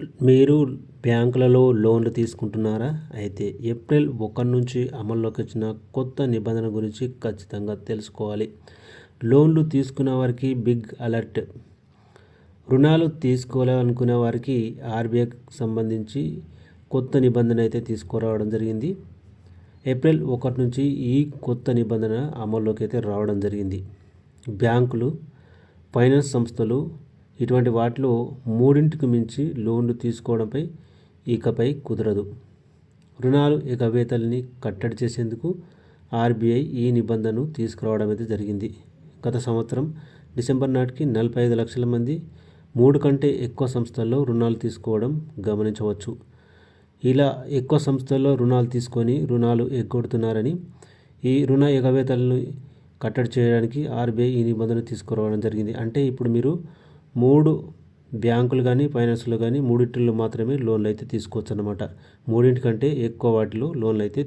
మీరు బ్యాంకులలో లోన్లు తీసుకుంటున్నారా? అయితే ఏప్రిల్ ఒకటి నుంచి అమల్లోకి వచ్చిన కొత్త నిబంధన గురించి ఖచ్చితంగా తెలుసుకోవాలి. లోన్లు తీసుకున్న వారికి బిగ్ అలర్ట్. రుణాలు తీసుకోవాలనుకునే వారికి ఆర్బీఐకి సంబంధించి కొత్త నిబంధన అయితే తీసుకురావడం జరిగింది. ఏప్రిల్ ఒకటి నుంచి ఈ కొత్త నిబంధన అమల్లోకి అయితే రావడం జరిగింది. బ్యాంకులు ఫైనాన్స్ సంస్థలు ఇటువంటి వాటిలో మూడింటికి మించి లోన్లు తీసుకోవడంపై ఇకపై కుదరదు. రుణాలు ఎగవేతల్ని కట్టడి చేసేందుకు ఆర్బీఐ ఈ నిబంధనను తీసుకురావడం అయితే జరిగింది. గత సంవత్సరం డిసెంబర్ నాటికి నలభై ఐదు లక్షల మంది మూడు కంటే ఎక్కువ సంస్థల్లో రుణాలు తీసుకోవడం గమనించవచ్చు. ఇలా ఎక్కువ సంస్థల్లో రుణాలు తీసుకొని రుణాలు ఎగ్గొడుతున్నారని ఈ రుణ ఎగవేతలను కట్టడి చేయడానికి ఆర్బీఐ ఈ నిబంధన తీసుకురావడం జరిగింది. అంటే ఇప్పుడు మీరు మూడు బ్యాంకులు కానీ ఫైనాన్స్లో కానీ మూడింటిలో మాత్రమే లోన్లు అయితే తీసుకోవచ్చు అనమాట మూడింటి కంటే ఎక్కువ వాటిలో లోన్లు అయితే